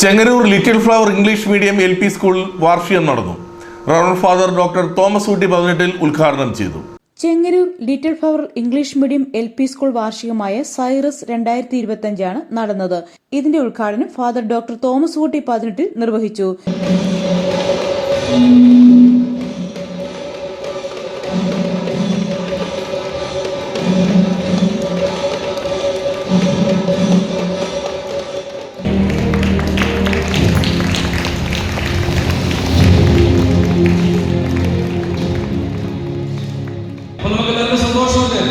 Chengannur little flower English medium L P സ്കൂളിൽ വാർഷികം നടന്നു. Reverend father doctor Thomas Ooty പതിനെട്ടിൽ ഉദ്ഘാടനം ചെയ്തു. Chengarur little flower English medium L P school വാർഷികമായ Cyrus രണ്ടായിരത്തി ഇരുപത്തിയഞ്ചാണ് നടന്നത്. ഇതിന്റെ ഉദ്ഘാടനം ഫാദർ ഡോക്ടർ തോമസ് ഊട്ടി പതിനെട്ടിൽ നിർവഹിച്ചു. അപ്പൊ നമുക്ക് എല്ലാവർക്കും സന്തോഷമല്ലേ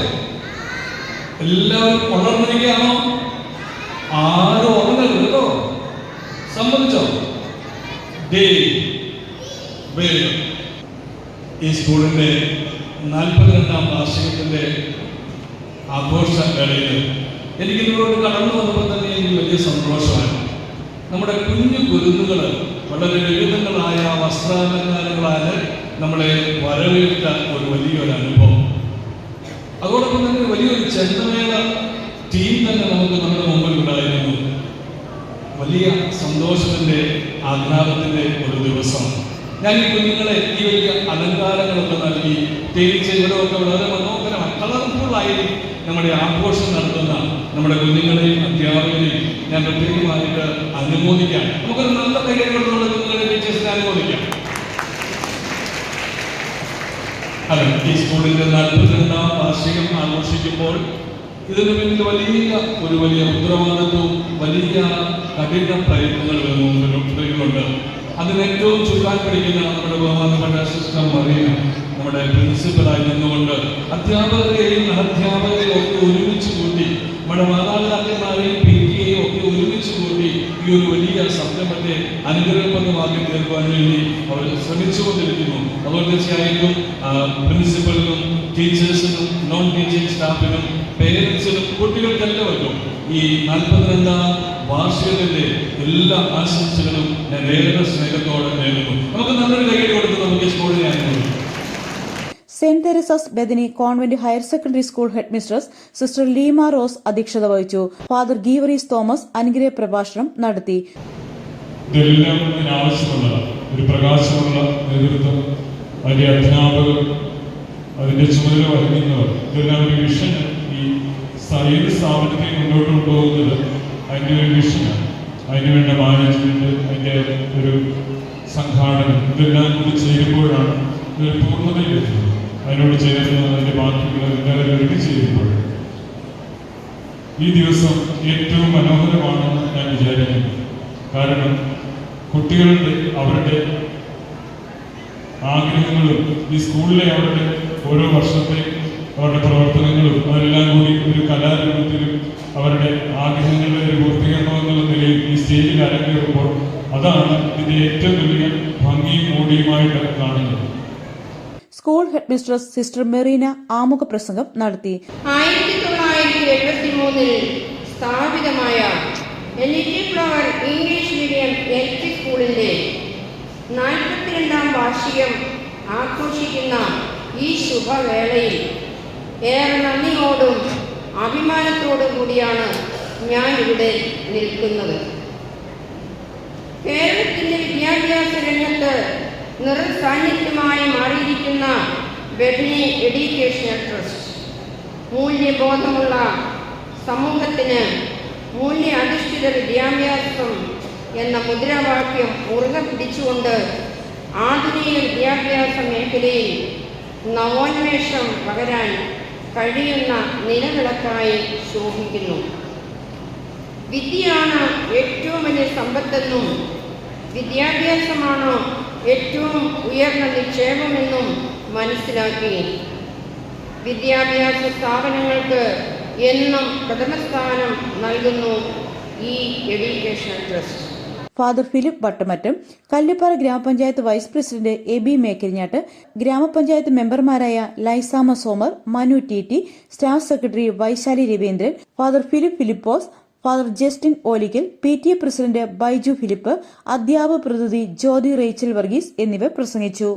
എല്ലാവരും ഉണർന്നിരിക്കുകയാണോ? ആരും ഉറങ്ങരുത് കേട്ടോ. സംബന്ധിച്ചോ ഈ സ്കൂളിന്റെ നാൽപ്പത്തിരണ്ടാം വാർഷികത്തിന്റെ ആഘോഷ വേളയിൽ എനിക്ക് ഇതിലൂടെ കടന്നു വന്നപ്പോൾ തന്നെ എനിക്ക് വലിയ സന്തോഷമാണ് നമ്മുടെ കുഞ്ഞു കുരുന്നുകൾ വളരെ ലളിതങ്ങളായ വസ്ത്രാലങ്കാരങ്ങളാൽ നമ്മളെ വരവേറ്റ ഒരു വലിയൊരു അനുഭവം. അതോടൊപ്പം തന്നെ വലിയൊരു ചെണ്ടമേള ടീം തന്നെ നമുക്ക് നമ്മുടെ മുമ്പിൽ ഉണ്ടായിരുന്നു. വലിയ സന്തോഷത്തിന്റെ ആഹ്ലാദത്തിന്റെ ഒരു ദിവസം. ഞാൻ ഈ കുഞ്ഞുങ്ങളെ ഈ വലിയ അലങ്കാരങ്ങളൊക്കെ നൽകി പ്രത്യേകിച്ച് ഇവിടെയൊക്കെ വളരെ മനോഹരമായി കളർഫുള്ളായി നമ്മുടെ ആഘോഷം നടത്തുന്ന നമ്മുടെ കുഞ്ഞുങ്ങളെയും അധ്യാപകരെയും ഞാൻ പ്രത്യേകമായിട്ട് അനുമോദിക്കാം. നമുക്കൊരു നല്ല കൈകൾ സ്കൂളിന്റെ നാൽപ്പത്തിരണ്ടാം വാർഷികം ആഘോഷിക്കുമ്പോൾ ഇതിന് പിന്നിൽ വലിയ ഒരു വലിയ ഉത്തരവാദിത്വവും വലിയ കഠിന പ്രയത്നങ്ങൾ മുന്നിലുണ്ട് അതിന് ഏറ്റവും ചുക്കാൻ പിടിക്കുന്ന നമ്മുടെ ബഹുമാനപ്പെട്ട സിസ്റ്റർ മറിയ നമ്മുടെ പ്രിൻസിപ്പലായി നിന്നുകൊണ്ട് അധ്യാപകരെയും അധ്യാപകരെയും ഒക്കെ ഒരുമിച്ച് കൂട്ടി നമ്മുടെ മാതാപിതാക്കന്മാരെയും ഈ ഒരു വലിയ സംരംഭത്തെ അനുഗ്രഹപ്രദമാക്കി തീർക്കുവാൻ വേണ്ടി അവർ ശ്രമിച്ചുകൊണ്ടിരിക്കുന്നു. അതുകൊണ്ട് തീർച്ചയായിട്ടും പ്രിൻസിപ്പലിനും ടീച്ചേഴ്സിനും നോൺ ടീച്ചിങ് സ്റ്റാഫിനും പേരൻസിനും കുട്ടികൾക്കെല്ലാവർക്കും ഈ നാൽപ്പത്തിരണ്ടാം വാർഷികത്തിന്റെ എല്ലാ ആശംസകളും ഞാൻ ഏറെ സ്നേഹത്തോടെ നേരുന്നു. നമുക്ക് Theresa's Bethany convent higher secondary school head mistress sister Leema Rose അധ്യക്ഷത വഹിച്ചു. ഫാദർ ഗീവറീസ് തോമസ് അനുഗ്രഹ പ്രഭാഷണം നടത്തി. ഇതെല്ലാം ഇതിനാവശ്യമുള്ള ഒരു പ്രകാശമുള്ള നേതൃത്വം വലിയ അധ്യാപകർ അതിന്റെ ചുമതല വഹിക്കുന്നവർ ഇതെല്ലാം ഒരു വിഷൻ ഈ ഏത് സ്ഥാപനത്തെ മുന്നോട്ട് കൊണ്ടുപോകുന്നത് അതിന്റെ ഒരു വിഷനാണ് അതിന് വേണ്ട മാനേജ്മെന്റ് അതിന്റെ ഒരു സംഘാടനം ഇതെല്ലാം കൂടി ചേരുമ്പോഴാണ് ഇതൊരു പൂർണതയിലെത്തുന്നത്. അതിനോട് ചേർന്ന് അതിന്റെ ബാക്കിയുള്ള ഒരുമിച്ച് ചെയ്യുമ്പോൾ ഈ ദിവസം ഏറ്റവും മനോഹരമാണെന്ന് ഞാൻ വിചാരിക്കുന്നു. കാരണം കുട്ടികളുടെ അവരുടെ ആഗ്രഹങ്ങളും ഈ സ്കൂളിലെ അവരുടെ ഓരോ വർഷത്തെ അവരുടെ പ്രവർത്തനങ്ങളും അതെല്ലാം കൂടി ഒരു കലാരൂപത്തിലും അവരുടെ ആഗ്രഹങ്ങളുടെ ഒരു പൂർത്തീകരണം എന്നുള്ള നിലയിൽ ഈ സ്റ്റേജിൽ അരങ്ങേറുമ്പോൾ അതാണ് ഇതിന്റെ ഏറ്റവും വലിയ ഭംഗിയും മൂടിയുമായിട്ട് കാണുന്നത്. മിസ്ട്രസ് സിസ്റ്റർ മെറീന ആമുഖ പ്രസംഗം നടത്തി. ആയിരത്തി തൊള്ളായിരത്തി എഴുപത്തി മൂന്നിൽ സ്ഥാപിതമായ ഇംഗ്ലീഷ് മീഡിയം എൽ പി സ്കൂളിന്റെ നാൽപ്പത്തിരണ്ടാം വാർഷികം ആഘോഷിക്കുന്ന ഈ ശുഭവേളയിൽ ഏറെ നന്ദിയോടും അഭിമാനത്തോടും കൂടിയാണ് ഞാൻ ഇവിടെ നിൽക്കുന്നത്. കേരളത്തിന്റെ വിദ്യാഭ്യാസ രംഗത്ത് നിറസാന്നിധ്യമായി മാറിയിരിക്കുന്ന ബെഡിനി എഡ്യൂക്കേഷണൽ ട്രസ്റ്റ്. മൂല്യബോധമുള്ള സമൂഹത്തിന് മൂല്യ അധിഷ്ഠിത വിദ്യാഭ്യാസം എന്ന മുദ്രാവാക്യം മുറുകെ പിടിച്ചുകൊണ്ട് ആധുനിക വിദ്യാഭ്യാസ മേഖലയിൽ നവോന്മേഷം പകരാൻ കഴിയുന്ന നിലവിളക്കായി ശോഭിക്കുന്നു. വിദ്യയാണ് ഏറ്റവും വലിയ സമ്പത്തെന്നും വിദ്യാഭ്യാസമാണ് ഏറ്റവും ഉയർന്ന നിക്ഷേപമെന്നും മനസ്സിലാക്കി വിദ്യാഭ്യാസ സ്ഥാപനങ്ങൾക്ക് എന്നും പ്രഥമസ്ഥാനം നൽകുന്നു ഈ education trust. Father Philip Vattamattam Kallipara ഗ്രാമപഞ്ചായത്ത് vice president A B Mekkarinjattu ഗ്രാമപഞ്ചായത്ത് മെമ്പർമാരായ Laisama Somar Manu T T staff secretary Vaishali Raveendran father Philip Philipose father Justin Olickal P T A president Baiju Philip അധ്യാപക പ്രതിനിധി ജ്യോതി Rachel Varghese എന്നിവർ പ്രസംഗിച്ചു.